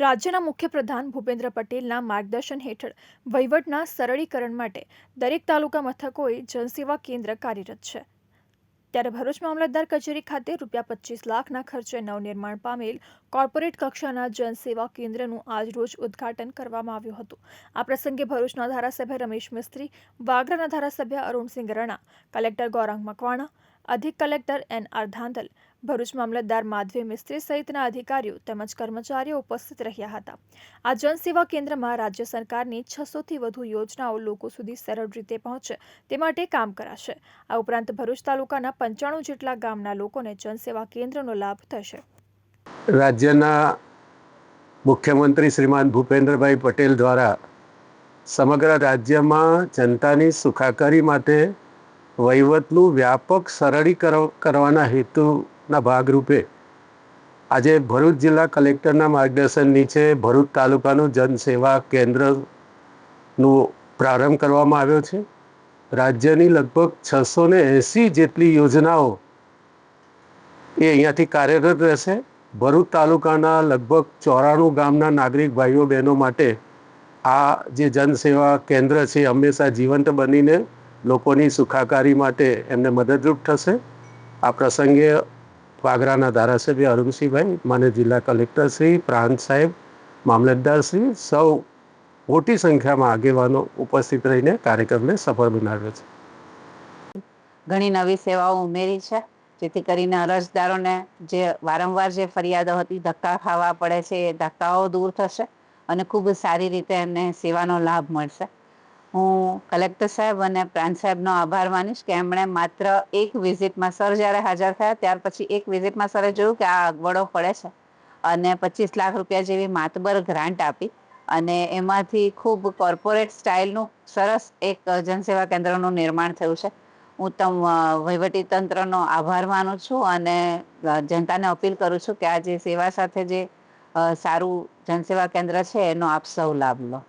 રાજ્યના મુખ્યપ્રધાન ભૂપેન્દ્ર પટેલના માર્ગદર્શન હેઠળ વહીવટના સરળીકરણ માટે દરેક તાલુકા મથકોએ જનસેવા કેન્દ્ર કાર્યરત છે. ત્યારે ભરૂચ મામલતદાર કચેરી ખાતે રૂપિયા પચીસ લાખના ખર્ચે નવનિર્માણ પામેલ કોર્પોરેટ કક્ષાના જનસેવા કેન્દ્રનું આજરોજ ઉદ્ઘાટન કરવામાં આવ્યું હતું. આ પ્રસંગે ભરૂચના ધારાસભ્ય રમેશ મિસ્ત્રી, વાગરાના ધારાસભ્ય અરુણસિંહ રણા, કલેક્ટર ગૌરાંગ મકવાણા અધિક collector N R Dhandhal Bharuch મામલતદાર માધવી મિસ્ત્રી સહિતના અધિકારીઓ તેમજ કર્મચારીઓ ઉપસ્થિત રહ્યા હતા. આ જનસેવા કેન્દ્રમાં રાજ્ય સરકારની છસોથી વધુ યોજનાઓ લોકો સુધી સરળ રીતે પહોંચે તે માટે કામ કરાશે. આ ઉપરાંત ભરૂચ તાલુકાના પંચાણું જેટલા ગામના લોકોને જનસેવા કેન્દ્રનો લાભ થશે. રાજ્યના મુખ્યમંત્રી શ્રીમાન ભૂપેન્દ્રભાઈ પટેલ દ્વારા સમગ્ર રાજ્યમાં જનતાની સુખાકારી માટે વહીવટનું વ્યાપક સરળીકરણ કરવાના હેતુના ભાગરૂપે આજે ભરૂચ જિલ્લા કલેક્ટરના માર્ગદર્શન નીચે ભરૂચ તાલુકાનું જનસેવા કેન્દ્રનું પ્રારંભ કરવામાં આવ્યો છે. રાજ્યની લગભગ છસો ને એંસી જેટલી યોજનાઓ એ અહીંયાથી કાર્યરત રહેશે. ભરૂચ તાલુકાના લગભગ ચોરાણું ગામના નાગરિક ભાઈઓ બહેનો માટે આ જે જનસેવા કેન્દ્ર છે હંમેશા જીવંત બનીને લોકોની સુખાકારી માટે એમને મદદરૂપ થશે. આ પ્રસંગે વાગરાના ધારાસભ્ય અરુણસિંહભાઈ, માન્ય જિલ્લા કલેક્ટર શ્રી પ્રાંત સાહેબ, મામલતદાર શ્રી, સૌ મોટી સંખ્યામાં આગેવાનો ઉપસ્થિત રહીને કાર્યક્રમને સફળ બનાવ્યો છે. ઘણી નવી સેવાઓ ઉમેરી છે, જેથી કરીને અરજદારોને જે વારંવાર જે ફરિયાદો હતી, ધક્કા ખાવા પડે છે, એ ધક્કાઓ દૂર થશે અને ખૂબ સારી રીતે એમને સેવાનો લાભ મળશે. હું કલેક્ટર સાહેબ અને પ્રાંત સાહેબનો આભાર માનીશ કે એમણે માત્ર એક વિઝિટમાં સર જ્યારે હાજર થયા, ત્યાર પછી એક વિઝિટમાં સરે જોયું કે આ અગવડો પડે છે અને પચીસ લાખ રૂપિયા જેવી માતબર ગ્રાન્ટ આપી અને એમાંથી ખૂબ કોર્પોરેટ સ્ટાઇલનું સરસ એક જનસેવા કેન્દ્રનું નિર્માણ થયું છે. હું વહીવટી તંત્રનો આભાર માનું છું અને જનતાને અપીલ કરું છું કે આ જે સેવા સાથે જે સારું જનસેવા કેન્દ્ર છે એનો આપ સૌ લાભ લો.